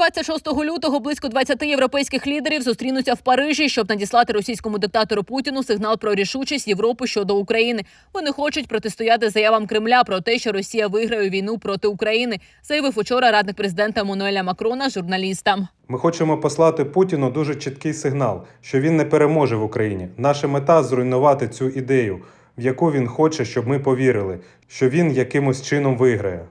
26 лютого близько 20 європейських лідерів зустрінуться в Парижі, щоб надіслати російському диктатору Путіну сигнал про рішучість Європи щодо України. Вони хочуть протистояти заявам Кремля про те, що Росія виграє війну проти України, заявив учора радник президента Мануеля Макрона журналістам. Ми хочемо послати Путіну дуже чіткий сигнал, що він не переможе в Україні. Наша мета зруйнувати цю ідею, в яку він хоче, щоб ми повірили, що він якимось чином виграє.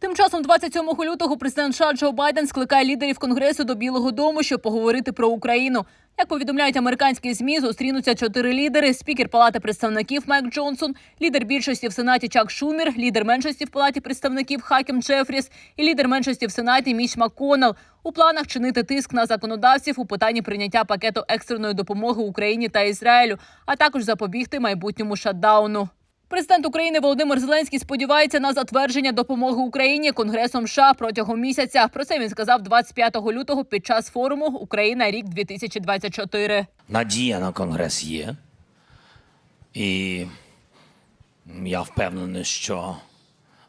Тим часом, 27 лютого, президент США Джо Байден скликає лідерів конгресу до Білого Дому, щоб поговорити про Україну. Як повідомляють американські змі, зустрінуться чотири лідери: спікер Палати представників Майк Джонсон, лідер більшості в сенаті Чак Шумір, лідер меншості в Палаті представників Хакім Джефріс і лідер меншості в сенаті Міч МакКоннелл. У планах чинити тиск на законодавців у питанні прийняття пакету екстреної допомоги Україні та Ізраїлю, а також запобігти майбутньому шатдауну. Президент України Володимир Зеленський сподівається на затвердження допомоги Україні Конгресом США протягом місяця. Про це він сказав 25 лютого під час форуму Україна рік 2024. Надія на конгрес є. І я впевнений, що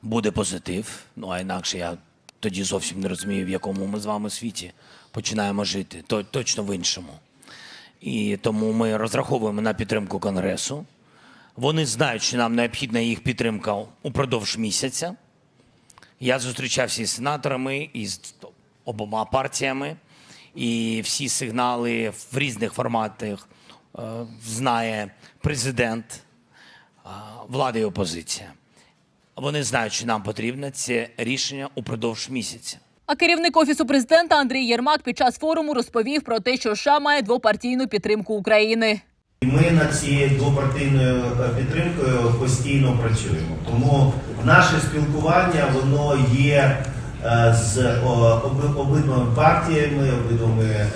буде позитив. Ну а інакше я тоді зовсім не розумію, в якому ми з вами світі починаємо жити. То точно в іншому. І тому ми розраховуємо на підтримку конгресу. Вони знають, що нам необхідна їх підтримка упродовж місяця. Я зустрічався із сенаторами, із обома партіями, і всі сигнали в різних форматах е, знає президент, е, влада і опозиція. Вони знають, що нам потрібне це рішення упродовж місяця. А керівник офісу президента Андрій Єрмак під час форуму розповів про те, що США має двопартійну підтримку України. Ми над цією двопартійною е, підтримкою постійно працюємо. Тому наше спілкування воно є е, з обидвими партіями, обидвими е,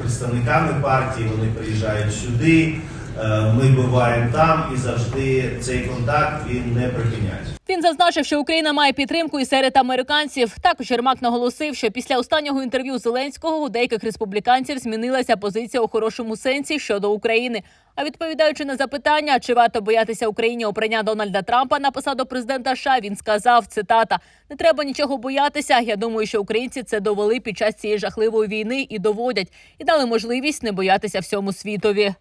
представниками партії. Вони приїжджають сюди. Е, Ми буваємо там і завжди цей контакт він не припиняється. Він зазначив, що Україна має підтримку і серед американців. Також Єрмак наголосив, що після останнього інтерв'ю Зеленського у деяких республіканців змінилася позиція у хорошому сенсі щодо України. А відповідаючи на запитання, чи варто боятися Україні обрання Дональда Трампа на посаду президента США, він сказав: цитата: не треба нічого боятися. Я думаю, що українці це довели під час цієї жахливої війни і доводять, і дали можливість не боятися всьому світові.